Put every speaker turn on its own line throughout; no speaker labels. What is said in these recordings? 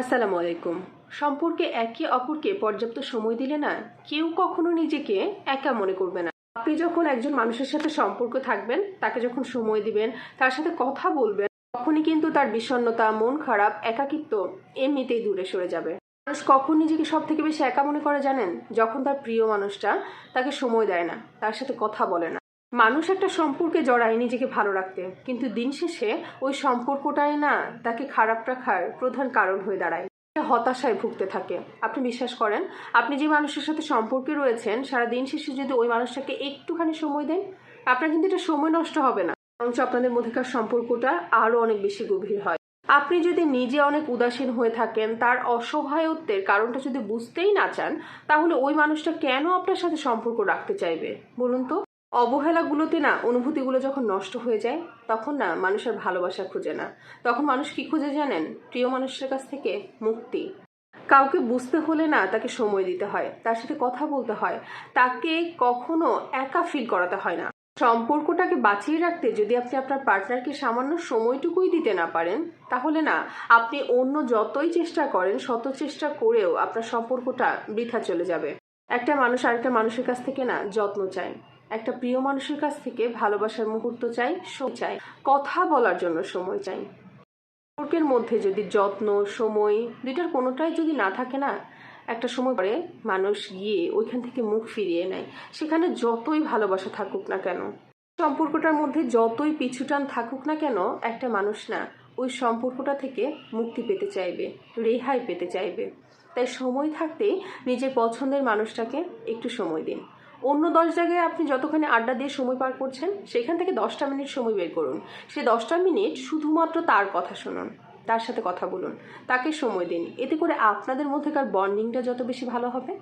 আসসালামু আলাইকুম। সম্পর্কে একে অপরকে পর্যাপ্ত সময় দিলে না কেউ কখনো নিজেকে একা মনে করবে না। আপনি যখন একজন মানুষের সাথে সম্পর্ক থাকবেন, তাকে যখন সময় দিবেন, তার সাথে কথা বলবেন, তখনই কিন্তু তার বিষণ্ণতা, মন খারাপ, একাকিত্ব এমনিতেই দূরে সরে যাবে। মানুষ কখন নিজেকে সব থেকে বেশি একা মনে করে জানেন? যখন তার প্রিয় মানুষটা তাকে সময় দেয় না, তার সাথে কথা বলে না। মানুষ একটা সম্পর্কে জড়ায় নিজেকে ভালো রাখতে, কিন্তু দিন শেষে ওই সম্পর্কটাই না, তাকে খারাপ রাখার প্রধান কারণ হয়ে দাঁড়ায়। হতাশায় ভুগতে থাকে। আপনি বিশ্বাস করেন? আপনি যে মানুষের সাথে সম্পর্কে রয়েছেন, সারা দিন শেষে যদি ওই মানুষটাকে একটুখানি সময় দেন, আপনার কিন্তু এটা সময় নষ্ট হবে না। বরঞ্চ আপনাদের মধ্যেকার সম্পর্কটা আরও অনেক বেশি গভীর হয়। আপনি যদি নিজে অনেক উদাসীন হয়ে থাকেন, তার অসহায়ত্বের কারণটা যদি বুঝতেই না চান, তাহলে ওই মানুষটা কেন আপনার সাথে সম্পর্ক রাখতে চাইবে? বলুন তো। অবহেলাগুলোতে না অনুভূতিগুলো যখন নষ্ট হয়ে যায়, তখন না মানুষের ভালোবাসা খুঁজে না। তখন মানুষ কি খুঁজে জানেন? প্রিয় মানুষের কাছ থেকে মুক্তি। কাউকে বুঝতে হলে না তাকে সময় দিতে হয়, তার সাথে কথা বলতে হয়। তাকে কখনো একা ফিল করাতে হয় না। সম্পর্কটাকে বাঁচিয়ে রাখতে যদি আপনি আপনার পার্টনারকে সামান্য সময়টুকুই দিতে না পারেন, তাহলে না আপনি অন্য যতই চেষ্টা করেন, শত চেষ্টা করেও আপনার সম্পর্কটা বৃথা চলে যাবে। একটা মানুষ আরেকটা মানুষের কাছ থেকে না যত্ন চায়। একটা প্রিয় মানুষের কাছ থেকে ভালোবাসার মুহূর্ত চাই চাই, কথা বলার জন্য সময় চাই। সম্পর্কের মধ্যে যদি যত্ন, সময় দুইটার কোনোটাই যদি না থাকে না, একটা সময় পরে মানুষ গিয়ে ওইখান থেকে মুখ ফিরিয়ে নেয়। সেখানে যতই ভালোবাসা থাকুক না কেন, সম্পর্কটার মধ্যে যতই পিছুটান থাকুক না কেন, একটা মানুষ না ওই সম্পর্কটা থেকে মুক্তি পেতে চাইবে, রেহাই পেতে চাইবে। তাই সময় থাকতে নিজের পছন্দের মানুষটাকে একটু সময় দিন। অন্য দশ জায়গায় আপনি যতখানি আড্ডা দিয়ে সময় পার করছেন, সেখান থেকে দশটা মিনিট সময় বের করুন। সে দশটা মিনিট শুধুমাত্র তার কথা শুনুন, তার সাথে কথা বলুন, তাকে সময় দিন। এতে করে আপনাদের মধ্যেকার বন্ডিংটা যত বেশি ভালো হবে,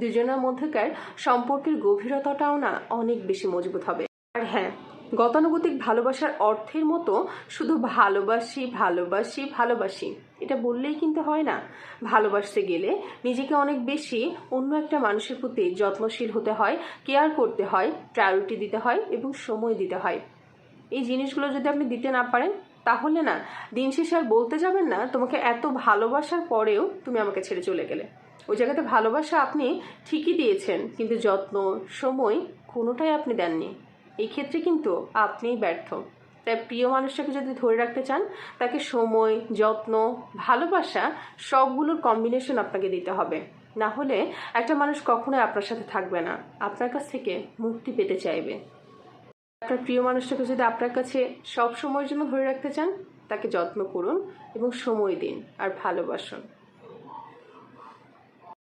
দুজনের মধ্যেকার সম্পর্কের গভীরতাটাও না অনেক বেশি মজবুত হবে। আর হ্যাঁ গতানুগতিক ভালোবাসার অর্থের মতো শুধু ভালোবাসি ভালোবাসি ভালোবাসি। এটা বললেই কিন্তু হয় না। ভালোবাসতে গেলে নিজেকে অনেক বেশি অন্য একটা মানুষের প্রতি যত্নশীল হতে হয়, কেয়ার করতে হয়, প্রায়োরিটি দিতে হয় এবং সময় দিতে হয়। এই জিনিসগুলো যদি আপনি দিতে না পারেন, তাহলে না, দিন শেষে আর বলতে যাবেন না, তোমাকে এত ভালোবাসার পরেও তুমি আমাকে ছেড়ে চলে গেলে। ওই জায়গাতে ভালোবাসা আপনি ঠিকই দিয়েছেন, কিন্তু যত্ন, সময় কোনোটাই আপনি দেননি। এই ক্ষেত্রে কিন্তু আপনিই ব্যর্থ। তাই প্রিয় মানুষটাকে যদি ধরে রাখতে চান, তাকে সময়, যত্ন, ভালোবাসা সবগুলোর কম্বিনেশন আপনাকে দিতে হবে। না হলে একটা মানুষ কখনোই আপনার সাথে থাকবে না। আপনার কাছ থেকে মুক্তি পেতে চাইবে। আপনার প্রিয় মানুষটাকে যদি আপনার কাছে সব সময়ের জন্য ধরে রাখতে চান, তাকে যত্ন করুন এবং সময় দিন আর ভালোবাসুন।